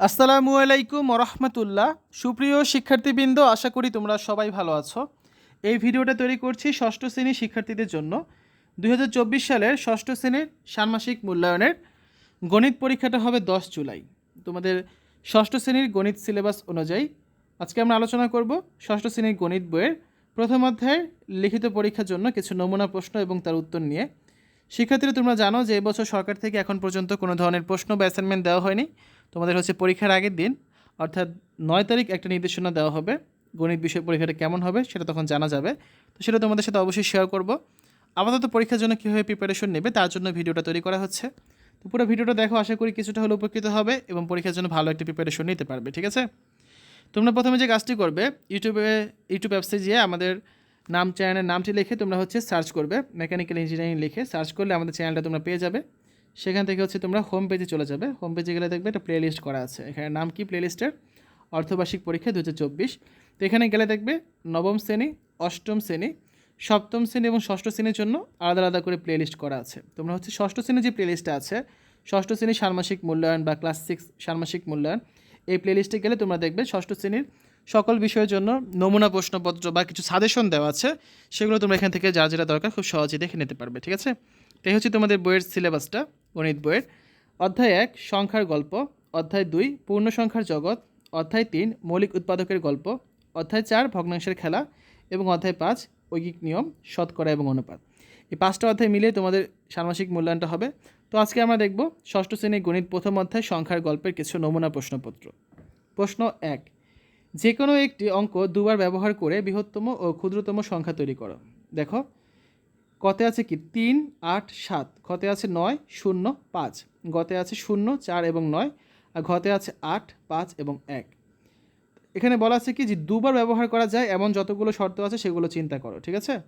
আসসালামু আলাইকুম রহমতুল্লাহ সুপ্রিয় শিক্ষার্থীবৃন্দ, আশা করি তোমরা সবাই ভালো আছো। এই ভিডিওটা তৈরি করছি ষষ্ঠ শ্রেণির শিক্ষার্থীদের জন্য। দু হাজার চব্বিশ সালের ষষ্ঠ শ্রেণির ষান্মাসিক মূল্যায়নের গণিত পরীক্ষাটা হবে দশ জুলাই। তোমাদের ষষ্ঠ শ্রেণির গণিত সিলেবাস অনুযায়ী আজকে আমরা আলোচনা করব ষষ্ঠ শ্রেণির গণিত বইয়ের প্রথম অধ্যায়ের লিখিত পরীক্ষার জন্য কিছু নমুনা প্রশ্ন এবং তার উত্তর নিয়ে। শিক্ষার্থীরা, তোমরা জানো যে এবছর সরকার থেকে এখন পর্যন্ত কোনো ধরনের প্রশ্ন বা অ্যাসাইনমেন্ট দেওয়া হয়নি। তোমাদের হচ্ছে পরীক্ষার আগের দিন, অর্থাৎ নয় তারিখ একটা নির্দেশনা দেওয়া হবে, গণিত বিষয় পরীক্ষাটা কেমন হবে সেটা তখন জানা যাবে। তো সেটা তোমাদের সাথে অবশ্যই শেয়ার করব। আপাতত পরীক্ষার জন্য কীভাবে প্রিপারেশন নেবে তার জন্য ভিডিওটা তৈরি করা হচ্ছে। তো পুরো ভিডিওটা দেখো, আশা করি কিছুটা হলে উপকৃত হবে এবং পরীক্ষার জন্য ভালো একটা প্রিপারেশন নিতে পারবে, ঠিক আছে? তোমরা প্রথমে যে কাজটি করবে ইউটিউবে ইউটিউব অ্যাপসে গিয়ে আমাদের নাম চ্যানেলের নামটি লিখে তোমরা হচ্ছে সার্চ করবে। মেকানিক্যাল ইঞ্জিনিয়ারিং লিখে সার্চ করলে আমাদের চ্যানেলটা তোমরা পেয়ে যাবে। সেখান থেকে হচ্ছে তোমরা হোম পেজে চলে যাবে। হোম পেজে গেলে দেখবে একটা প্লেলিস্ট করা আছে। এখানে নাম কি প্লে লিস্টের অর্ধবার্ষিক পরীক্ষা দু হাজার চব্বিশ। তো এখানে গেলে দেখবে নবম শ্রেণি, অষ্টম শ্রেণি, সপ্তম শ্রেণি এবং ষষ্ঠ শ্রেণির জন্য আলাদা আলাদা করে প্লেলিস্ট করা আছে। তোমরা হচ্ছে ষষ্ঠ শ্রেণির যে প্লে লিস্টটা আছে, ষষ্ঠ শ্রেণির ষান্মাসিক মূল্যায়ন বা ক্লাস সিক্স ষান্মাসিক মূল্যায়ন, এই প্লে লিস্টে গেলে তোমরা দেখবে ষষ্ঠ শ্রেণির সকল বিষয়ের জন্য নমুনা প্রশ্নপত্র বা কিছু সাজেশন দেওয়া আছে। সেগুলো তোমরা এখান থেকে যা যেটা দরকার খুব সহজে দেখে নিতে পারবে, ঠিক আছে? তাই হচ্ছে তোমাদের বইয়ের সিলেবাসটা গণিত বইয়ের অধ্যায় এক, সংখ্যার গল্প। অধ্যায় দুই, পূর্ণ সংখ্যার জগৎ। অধ্যায় তিন, মৌলিক উৎপাদকের গল্প। অধ্যায় চার, ভগ্নাংশের খেলা। এবং অধ্যায় পাঁচ, ঐকিক নিয়ম, শতকরা এবং অনুপাত। এই পাঁচটা অধ্যায় মিলিয়ে তোমাদের ষান্মাসিক মূল্যায়নটা হবে। তো আজকে আমরা দেখব ষষ্ঠ শ্রেণির গণিত প্রথম অধ্যায়, সংখ্যার গল্পের কিছু নমুনা প্রশ্নপত্র। প্রশ্ন এক যে কোনো একটি অঙ্ক দুবার ব্যবহার করে বৃহত্তম ও ক্ষুদ্রতম সংখ্যা তৈরি করো। দেখো কতে আছে কি? তিন, আট, সাত। ঘতে আছে নয়, শূন্য, পাঁচ। গতে আছে শূন্য, চার এবং নয়। আর ঘতে আছে আট, পাঁচ এবং এক। এখানে বলা আছে কি যে দুবার ব্যবহার করা যায়, এমন যতগুলো শর্ত আছে সেগুলো চিন্তা করো, ঠিক আছে?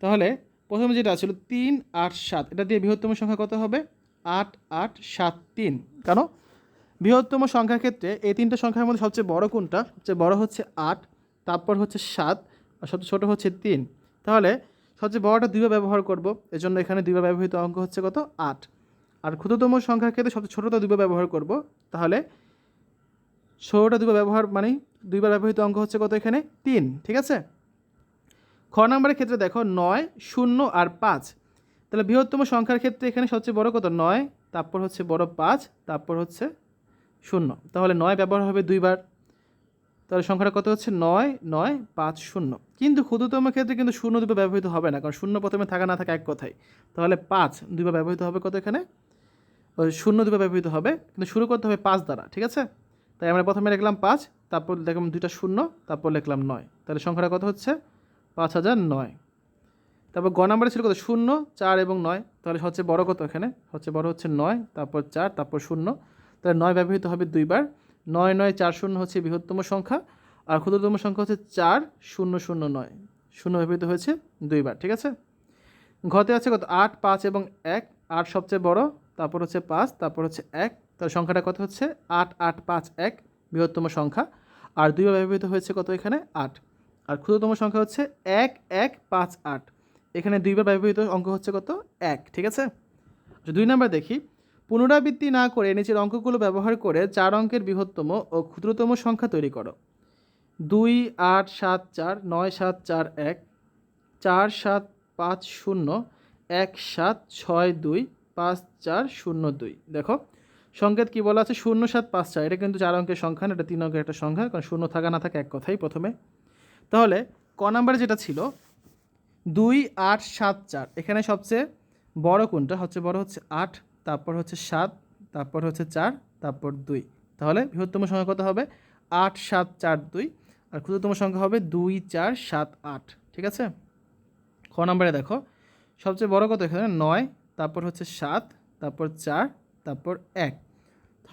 তাহলে প্রথমে যেটা ছিল তিন, আট, সাত। এটা দিয়ে বৃহত্তম সংখ্যা কত হবে? আট আট, সাত, তিন। কেন? বৃহত্তম সংখ্যার ক্ষেত্রে এই তিনটা সংখ্যার মধ্যে সবচেয়ে বড় কোনটা? সবচেয়ে বড় হচ্ছে আট, তারপর হচ্ছে সাত, আর সবচেয়ে ছোটো হচ্ছে তিন। তাহলে সবচেয়ে বড়টা দুইবার ব্যবহার করব। এজন্য এখানে দুইবার ব্যবহৃত অঙ্ক হচ্ছে কত? আট। আর ক্ষুদ্রতম সংখ্যার ক্ষেত্রে সবচেয়ে ছোটোটা দুইবার ব্যবহার করব। তাহলে ষোলোটা দুইবার ব্যবহার মানে দুইবার ব্যবহৃত অঙ্ক হচ্ছে কত এখানে? তিন। ঠিক আছে? খ নম্বরের ক্ষেত্রে দেখো নয়, শূন্য আর পাঁচ। তাহলে বৃহত্তম সংখ্যার ক্ষেত্রে এখানে সবচেয়ে বড় কত? নয়। তারপর হচ্ছে বড় পাঁচ, তারপর হচ্ছে শূন্য। তাহলে নয় ব্যবহার হবে দুইবার। তাহলে সংখ্যাটা কত হচ্ছে? নয় নয়, পাঁচ, শূন্য। কিন্তু ক্ষুদ্রতম ক্ষেত্রে কিন্তু শূন্য দুবার ব্যবহৃত হবে না, কারণ শূন্য প্রথমে থাকা না থাকা এক কথাই। তাহলে পাঁচ দুবার ব্যবহৃত হবে কত এখানে? শূন্য দুবার ব্যবহৃত হবে, কিন্তু শুরু করতে হবে পাঁচ দ্বারা, ঠিক আছে? তাই আমরা প্রথমে লিখলাম পাঁচ, তারপর দেখলাম দুইটা শূন্য, তারপর লিখলাম নয়। তাহলে সংখ্যাটা কত হচ্ছে? পাঁচ হাজার নয়। তারপর গ নাম্বারে ছিল কত? শূন্য, চার এবং নয়। তাহলে সবচেয়ে বড় কত এখানে? সবচেয়ে বড় হচ্ছে নয়, তারপর চার, তারপর শূন্য। তাহলে নয় ব্যবহৃত হবে দুইবার। নয় নয় চার শূন্য হচ্ছে বৃহত্তম সংখ্যা আর ক্ষুদ্রতম সংখ্যা হচ্ছে চার শূন্য শূন্য নয়। শূন্য ব্যবহৃত হয়েছে দুইবার ঠিক আছে? ঘতে আছে কত? আট পাঁচ এবং এক। আট সবচেয়ে বড় তারপর হচ্ছে পাঁচ তারপর হচ্ছে এক। তাহলে সংখ্যাটা কত হচ্ছে? আট আট পাঁচ এক বৃহত্তম সংখ্যা। আর দুইবার ব্যবহৃত হয়েছে কত এখানে? আট। আর ক্ষুদ্রতম সংখ্যা হচ্ছে এক এক পাঁচ আট। এখানে দুইবার ব্যবহৃত অঙ্ক হচ্ছে কত? এক ঠিক আছে? আচ্ছা, দুই নাম্বার দেখি। পুনরাবৃত্তি না করে নিচের অঙ্কগুলো ব্যবহার করে চার অঙ্কের বৃহত্তম ও ক্ষুদ্রতম সংখ্যা তৈরি করো। দুই, আট, সাত, চার, নয়, সাত, চার, এক, চার, সাত, পাঁচ, শূন্য, এক, সাত, ছয়, দুই, পাঁচ, চার, শূন্য, দুই। দেখো, সংকেত কী বলা আছে? শূন্য, সাত, পাঁচ, চার। এটা কিন্তু চার অঙ্কের সংখ্যা না, এটা তিন অঙ্কের একটা সংখ্যা, কারণ শূন্য থাকা না থাকে এক কথাই প্রথমে। তাহলে, ক নাম্বারে যেটা ছিল, দুই, আট, সাত, চার, এখানে সবচেয়ে বড় কোনটা? হচ্ছে বড় হচ্ছে আট। তারপর হচ্ছে সাত, তারপর হচ্ছে চার, তারপর দুই। তাহলে বৃহত্তম সংখ্যা কত হবে? আট, সাত, চার, দুই। আর ক্ষুদ্রতম সংখ্যা হবে দুই, চার, সাত, আট। ঠিক আছে? খ নম্বরে দেখো। সবচেয়ে বড় কত এখানে? নয়, তারপর হচ্ছে সাত, তারপর চার, তারপর এক।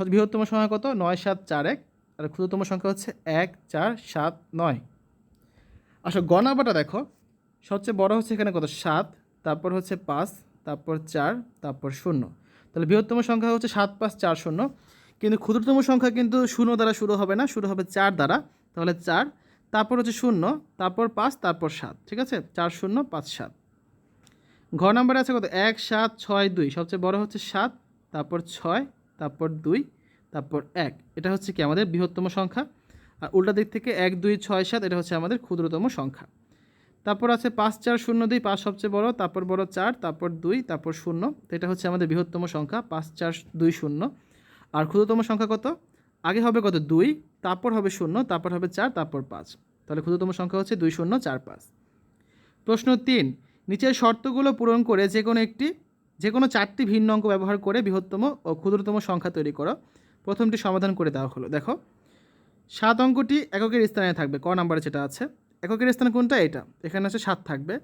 বৃহত্তম সংখ্যা কত? নয়, সাত, চার, এক। আর ক্ষুদ্রতম সংখ্যা হচ্ছে এক, চার, সাত, নয়। আসলে গ নাম্বারটা দেখো। সবচেয়ে বড় হচ্ছে এখানে কত? সাত, তারপর হচ্ছে পাঁচ, তারপর চার, তারপর শূন্য। তাহলে বৃহত্তম সংখ্যা হচ্ছে সাত পাঁচ চার শূন্য। কিন্তু ক্ষুদ্রতম সংখ্যা কিন্তু শূন্য দ্বারা শুরু হবে না, শুরু হবে চার দ্বারা। তাহলে চার, তারপর হচ্ছে শূন্য, তারপর পাঁচ, তারপর সাত, ঠিক আছে? চার শূন্য, পাঁচ সাত। ঘ নাম্বারে আছে কত? এক, সাত, ছয়, দুই। সবচেয়ে বড় হচ্ছে সাত, তারপর ছয়, তারপর দুই, তারপর এক। এটা হচ্ছে কি? আমাদের বৃহত্তম সংখ্যা। আর উল্টা দিক থেকে এক, দুই, ছয়, সাত, এটা হচ্ছে আমাদের ক্ষুদ্রতম সংখ্যা। তারপর আছে পাঁচ চার শূন্য দুই, পাঁচ সবচেয়ে বড়, তারপর বড় চার, তারপর দুই, তারপর শূন্য। তো এটা হচ্ছে আমাদের বৃহত্তম সংখ্যা, পাঁচ চার দুই শূন্য। আর ক্ষুদ্রতম সংখ্যা কত? আগে হবে কত? দুই, তারপর হবে শূন্য, তারপর হবে চার, তারপর পাঁচ। তাহলে ক্ষুদ্রতম সংখ্যা হচ্ছে দুই শূন্য, চার পাঁচ। প্রশ্ন তিন, নিচের শর্তগুলো পূরণ করে যে কোনো একটি, যে কোনো চারটি ভিন্ন অঙ্ক ব্যবহার করে বৃহত্তম ও ক্ষুদ্রতম সংখ্যা তৈরি করো। প্রথমটি সমাধান করে দেওয়া হলো। দেখো, সাত অঙ্কটি এককের স্থানে থাকবে। ক নাম্বারে যেটা আছে? এককের স্থান কোনটা? এটা এখানে আছে সাত থাকবে।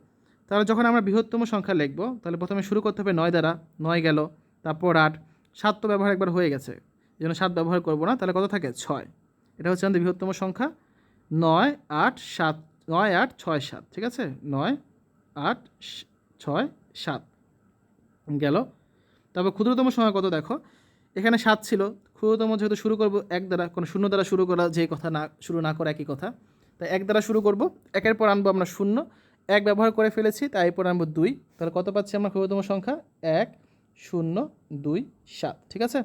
তাহলে যখন আমরা বৃহত্তম সংখ্যা লিখব, তাহলে প্রথমে শুরু করতে হবে নয় দ্বারা। নয় গেল, তারপর আট। সাত তো ব্যবহার একবার হয়ে গেছে। এই জন্য সাত ব্যবহার করব না, তাহলে কত থাকে? ছয়। এটা হচ্ছে আমাদের বৃহত্তম সংখ্যা। নয়, আট, সাত, নয়, আট, ছয়, সাত। ঠিক আছে? নয়, আট ছয়, সাত। গেল। তারপর ক্ষুদ্রতম সংখ্যা কত দেখো? এখানে সাত ছিল। ক্ষুদ্রতম যেহেতু শুরু করব এক দ্বারা, কোনো শূন্য দ্বারা শুরু করা যে কথা না, শুরু না করা একই কথা। তাই এক দ্বারা শুরু করব, একের পর আনব আমরা শূন্য, এক ব্যবহার করে ফেলেছি, তাই এরপর আনব দুই। তাহলে কত পাচ্ছি আমরা ক্ষুদ্রতম সংখ্যা? এক, শূন্য, দুই, সাত, ঠিক আছে?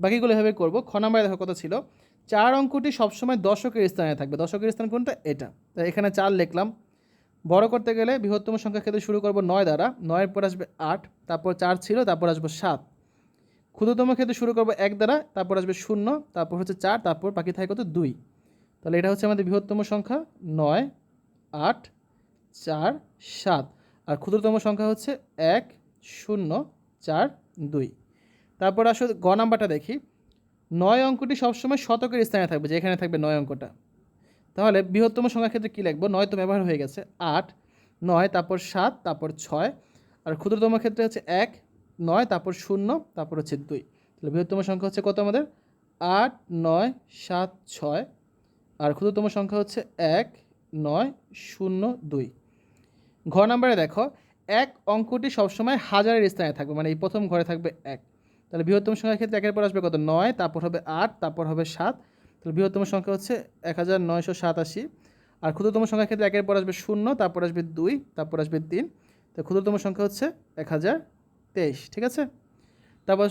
বাকিগুলো এভাবে করব। খ নাম্বারে দেখো কত ছিল? চার অঙ্কটি সবসময় দশকের স্থানে থাকবে। দশকের স্থান কোনটা? এটা। তাই এখানে চার লিখলাম। বড় করতে গেলে বৃহত্তম সংখ্যা ক্ষেত্রে শুরু করব নয় দ্বারা। নয়ের পর আসবে আট, তারপর চার ছিল, তারপর আসব সাত। ক্ষুদ্রতম ক্ষেত্রে শুরু করব এক দ্বারা, তারপর আসবে শূন্য, তারপর হচ্ছে চার, তারপর বাকি থাকে কত? দুই। তাহলে এটা হচ্ছে আমাদের বৃহত্তম সংখ্যা নয়, আট, চার, সাত। আর ক্ষুদ্রতম সংখ্যা হচ্ছে এক, শূন্য, চার, দুই। তারপর আসলে গ নাম্বারটা দেখি। নয় অঙ্কটি সবসময় শতকের স্থানে থাকবে, যে এখানে থাকবে নয় অঙ্কটা। তাহলে বৃহত্তম সংখ্যার ক্ষেত্রে কী লিখব? নয় তো ব্যবহার হয়ে গেছে। আট, নয়, তারপর সাত, তারপর ছয়। আর ক্ষুদ্রতম ক্ষেত্রে হচ্ছে এক, নয়, তারপর শূন্য, তারপর হচ্ছে দুই। তাহলে বৃহত্তম সংখ্যা হচ্ছে কত আমাদের? আট, নয়, সাত, ছয়। আর ক্ষুদ্রতম সংখ্যা হচ্ছে এক, নয়, শূন্য, দুই। ঘ নাম্বারে দেখো, এক অঙ্কটি সবসময় হাজারের স্থানে থাকবে মানে এই প্রথম ঘরে থাকবে এক। তাহলে বৃহত্তম সংখ্যার ক্ষেত্রে একের পর আসবে কত? নয়, তারপর হবে আট, তারপর হবে সাত। তাহলে বৃহত্তম সংখ্যা হচ্ছে এক হাজার নয়শো সাতাশি। আর ক্ষুদ্রতম সংখ্যার ক্ষেত্রে একের পর আসবে শূন্য, তারপর আসবে দুই, তারপর আসবে তিন। তো ক্ষুদ্রতম সংখ্যা হচ্ছে এক হাজার তেইশ, ঠিক আছে? তারপর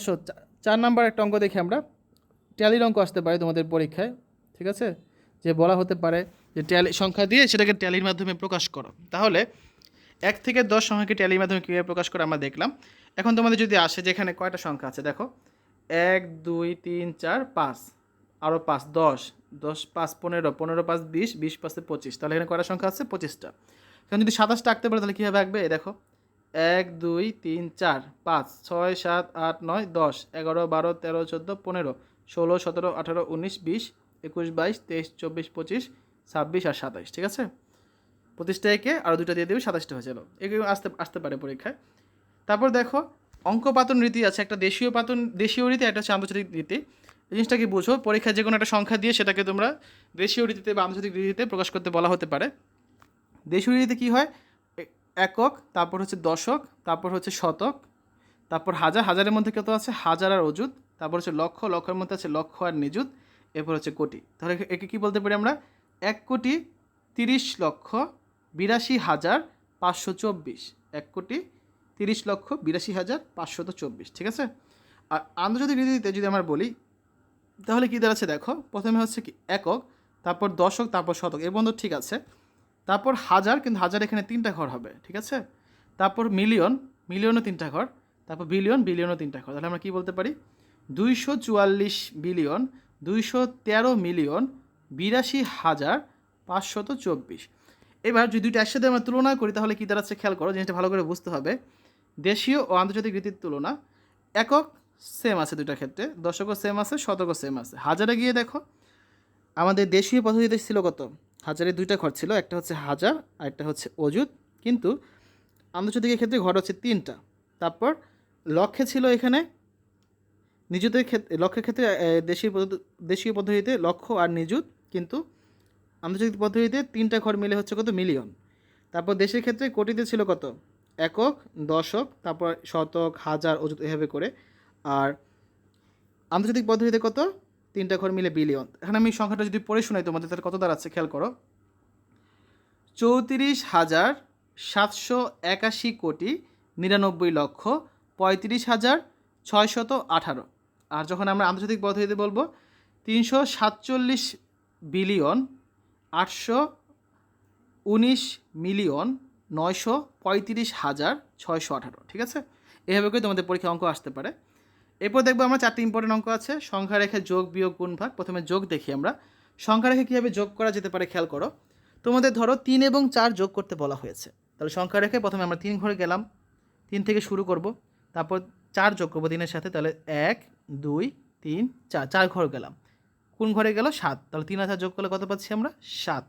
চার নাম্বার একটা অঙ্ক দেখি আমরা। ট্যালির অঙ্ক আসতে পারে তোমাদের পরীক্ষায়, ঠিক আছে? যে বলা হতে পারে যে ট্যালি, সংখ্যা দিয়ে সেটাকে ট্যালির মাধ্যমে প্রকাশ করো। তাহলে এক থেকে দশ সংখ্যাকে ট্যালির মাধ্যমে কীভাবে প্রকাশ করে আমরা দেখলাম। এখন তোমাদের যদি আসে যেখানে কয়টা সংখ্যা আছে, দেখো। এক, দুই, তিন, চার, পাঁচ। আরও পাঁচ, দশ। দশ, পাঁচ, পনেরো। পনেরো, পাঁচ, বিশ। বিশ, পাঁচে, পঁচিশ। তাহলে এখানে কয়টা সংখ্যা আছে? পঁচিশটা। এখন যদি সাতাশটা আঁকতে পারে, তাহলে কীভাবে আঁকবে? দেখো। এক, দুই, তিন, চার, পাঁচ, ছয়, সাত, আট, নয়, দশ, এগারো, বারো, তেরো, চোদ্দ, পনেরো, ষোলো, সতেরো, আঠারো, উনিশ, বিশ একুশ, বাইশ, তেইশ, চব্বিশ, পঁচিশ, ছাব্বিশ আর সাতাইশ, ঠিক আছে? পঁচিশটা একে আর দুটা দিয়ে দেবে সাতাশটা হয়ে যাবে। এগুলো আসতে আসতে পারে পরীক্ষায়। তারপর দেখো, অঙ্ক পাতন রীতি আছে, একটা দেশীয় পাতন, দেশীয় রীতি, একটা হচ্ছে আন্তর্জাতিক রীতি। এই জিনিসটা কি বুঝো? পরীক্ষায় যে কোনো একটা সংখ্যা দিয়ে সেটাকে তোমরা দেশীয় রীতিতে বা আন্তর্জাতিক রীতিতে প্রকাশ করতে বলা হতে পারে। দেশীয় রীতিতে কী হয়? একক, তারপর হচ্ছে দশক, তারপর হচ্ছে শতক, তারপর হাজার, হাজারের মধ্যে কত আছে? হাজার আর অযুত, তারপর হচ্ছে লক্ষ লক্ষের মধ্যে আছে লক্ষ আর নিযুত এরপর হচ্ছে কোটি। তাহলে একে- কি বলতে পারি আমরা? এক কোটি তিরিশ লক্ষ বিরাশি হাজার পাঁচশো চব্বিশ। এক কোটি তিরিশ লক্ষ বিরাশি হাজার পাঁচশত চব্বিশ, ঠিক আছে? আর আন্তর্জাতিক রীতিতে যদি আমরা বলি, তাহলে কী দাঁড়াচ্ছে দেখো? প্রথমে হচ্ছে কি একক, তারপর দশক, তারপর শতক। এর বন্ধু ঠিক আছে। তারপর হাজার, কিন্তু হাজার এখানে তিনটা ঘর হবে, ঠিক আছে? তারপর মিলিয়ন, মিলিয়নও তিনটা ঘর। তারপর বিলিয়ন, বিলিয়নও তিনটা ঘর। তাহলে আমরা কী বলতে পারি? দুইশো চুয়াল্লিশ বিলিয়ন দুইশো তেরো মিলিয়ন বিরাশি হাজার পাঁচশত চব্বিশ। এবার যদি দুইটা একসাথে আমরা তুলনা করি, তাহলে কী দাঁড়াচ্ছে খেয়াল করো, জিনিসটা ভালো করে বুঝতে হবে। দেশীয় ও আন্তর্জাতিক রীতির তুলনা, একক সেম আছে দুইটার ক্ষেত্রে, দশকও সেম আছে, শতকও সেম আছে। হাজারে গিয়ে দেখো, আমাদের দেশীয় পদ্ধতিতে ছিল কত? হাজারে দুইটা ঘর ছিল, একটা হচ্ছে হাজার, আর একটা হচ্ছে অযুত। কিন্তু আন্তর্জাতিকের ক্ষেত্রে ঘর হচ্ছে তিনটা। তারপর লক্ষ্যে ছিল এখানে নিযুতের ক্ষেত্রে লক্ষ্যের ক্ষেত্রে দেশীয় দেশীয় পদ্ধতিতে লক্ষ্য আর নিযুত কিন্তু আন্তর্জাতিক পদ্ধতিতে তিনটা ঘর মিলে হচ্ছে কত? মিলিয়ন। তারপর দেশের ক্ষেত্রে কোটিতে ছিল কত? একক, দশক, তারপর শতক, হাজার, অযুত, এভাবে করে। আর আন্তর্জাতিক পদ্ধতিতে কত? তিনটা ঘর মিলে বিলিয়ন। এখন আমি সংখ্যাটা যদি পড়ে শোনাই, তোমাদের তাহলে কত দাঁড়াচ্ছে? খেয়াল করো। চৌত্রিশ হাজার সাতশো একাশি কোটি নিরানব্বই লক্ষ পঁয়ত্রিশ হাজার ছয়শত আঠারো। আর যখন আমরা আন্তর্জাতিক পদ্ধতিতে বলব, তিনশো সাতচল্লিশ বিলিয়ন, আটশো উনিশ মিলিয়ন, নয়শো পঁয়ত্রিশ হাজার, ছয়শো আঠারো, ঠিক আছে? এভাবে করে তোমাদের পরীক্ষা অঙ্ক আসতে পারে। এরপর দেখব আমরা চারটি ইম্পর্টেন্ট অঙ্ক আছে সংখ্যা রেখে যোগ বিয়োগ গুণ ভাগ প্রথমে যোগ দেখি আমরা। সংখ্যা রেখে কীভাবে যোগ করা যেতে পারে খেয়াল করো। তোমাদের ধরো তিন এবং চার যোগ করতে বলা হয়েছে। তাহলে সংখ্যা রেখে প্রথমে আমরা তিন ঘরে গেলাম, তিন থেকে শুরু করব, তারপর চার যোগ করব তিনের সাথে, তাহলে এক দুই, তিন, চার চার ঘর গেলাম। কোন ঘরে গেল? সাত। তাহলে তিন চার যোগ করলে কত পাচ্ছি আমরা? সাত।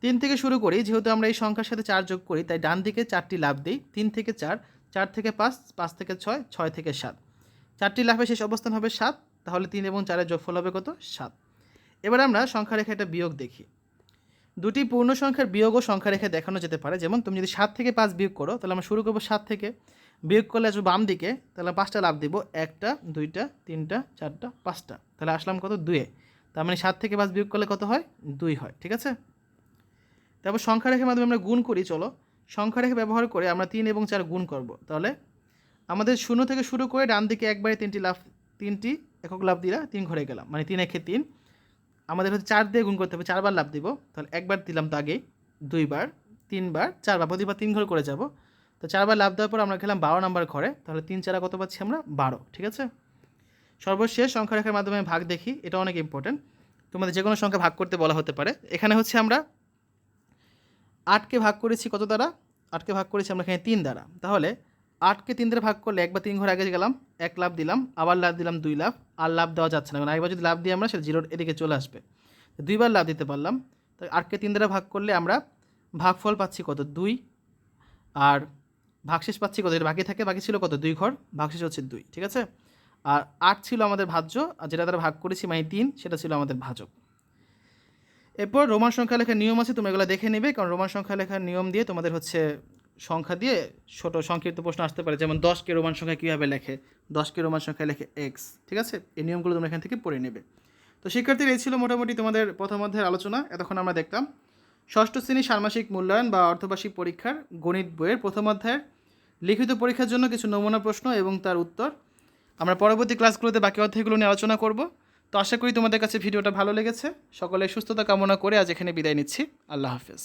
তিন থেকে শুরু করি, যেহেতু আমরা এই সংখ্যার সাথে চার যোগ করি, তাই ডান দিকে চারটি লাভ দিই। তিন থেকে চার চার থেকে পাঁচ পাঁচ থেকে ছয় ছয় থেকে সাত। চারটি লাভের শেষ অবস্থান হবে সাত, তাহলে তিন এবং চারের যোগফল হবে কত? সাত। এবার আমরা সংখ্যা রেখে একটা বিয়োগ দেখি। দুটি পূর্ণ সংখ্যার বিয়োগও সংখ্যা রেখে দেখানো যেতে পারে। যেমন তুমি যদি সাত থেকে পাঁচ বিয়োগ করো, তাহলে আমরা শুরু করব সাত থেকে। বিয়োগ করলে আসব বাম দিকে, তাহলে পাঁচটা লাভ দিব, একটা, দুইটা, তিনটা, চারটা, পাঁচটা। তাহলে আসলাম কত? দুয়ে তার মানে সাত থেকে পাঁচ বিয়োগ করলে কত হয়? দুই হয়, ঠিক আছে? তারপর সংখ্যা রেখের মাধ্যমে আমরা গুণ করি, চলো। সংখ্যা রেখে ব্যবহার করে আমরা তিন এবং চার গুণ করব। তাহলে আমাদের শূন্য থেকে শুরু করে ডান দিকে একবারে তিনটি লাভ তিনটি একক লাভ দিলা, তিন ঘরে গেলাম। মানে তিন একে তিন। আমাদের হচ্ছে চার দিয়ে গুণ করতে হবে, চারবার লাভ দিব। তাহলে একবার দিলাম তো আগেই, দুইবার, তিনবার, চারবার, প্রতিবার তিন ঘর করে যাব। তো চারবার লাভ দেওয়ার পর আমরা খেলাম বারো নাম্বার ঘরে, তাহলে তিন চারা কত পাচ্ছি আমরা? বারো, ঠিক আছে? সর্বশেষ সংখ্যা রেখার মাধ্যমে ভাগ দেখি, এটা অনেক ইম্পর্টেন্ট তোমাদের যে কোনো সংখ্যা ভাগ করতে বলা হতে পারে। এখানে হচ্ছে আমরা আটকে ভাগ করেছি কত দ্বারা? আটকে ভাগ করেছি আমরা এখানে তিন দ্বারা। তাহলে আটকে তিন দ্বারা ভাগ করলে একবার তিন ঘর আগে গেলাম, এক লাভ দিলাম, আবার লাভ দিলাম, দুই লাভ আর লাভ দেওয়া যাচ্ছে না। কারণ একবার যদি লাভ দিই আমরা, সেটা জিরোর এদিকে চলে আসবে। দুইবার লাভ দিতে পারলাম। তো আটকে তিন দ্বারা ভাগ করলে আমরা ভাগফল পাচ্ছি কত? দুই, আর ভাগশেষ পাচ্ছি কত? বাকি থাকে, বাকি ছিল কত? দুই ঘর, ভাগশেষ হচ্ছে দুই, ঠিক আছে? আর আট ছিল আমাদের ভাজ্য, আর যেটা দ্বারা ভাগ করেছি মানে তিন, সেটা ছিল আমাদের ভাজক। এরপর রোমান সংখ্যা লেখার নিয়ম আছে তুমি এগুলো দেখে নেবে, কারণ রোমান সংখ্যা লেখার নিয়ম দিয়ে তোমাদের হচ্ছে সংখ্যা দিয়ে ছোট সংক্ষিপ্ত প্রশ্ন আসতে পারে। যেমন দশকে রোমান সংখ্যা কীভাবে লেখে? দশকে রোমান সংখ্যা লেখে এক্স ঠিক আছে? এই নিয়মগুলো তোমরা এখান থেকে পড়ে নেবে। তো শিক্ষার্থীর, এই ছিল মোটামুটি তোমাদের প্রথম অধ্যায়ের আলোচনা, এতক্ষণ আমরা দেখলাম। ষষ্ঠ শ্রেণির ষান্মাসিক মূল্যায়ন বা অর্ধবার্ষিক পরীক্ষার গণিত বইয়ের প্রথম অধ্যায়ের লিখিত পরীক্ষার জন্য কিছু নমুনা প্রশ্ন এবং তার উত্তর। আমরা পরবর্তী ক্লাসগুলোতে বাকি অধ্যায়গুলো নিয়ে আলোচনা করব। তো আশা করি তোমাদের কাছে ভিডিওটা ভালো লেগেছে। সকলে সুস্থতা কামনা করে আজ এখানে বিদায় নিচ্ছি। আল্লাহ হাফেজ।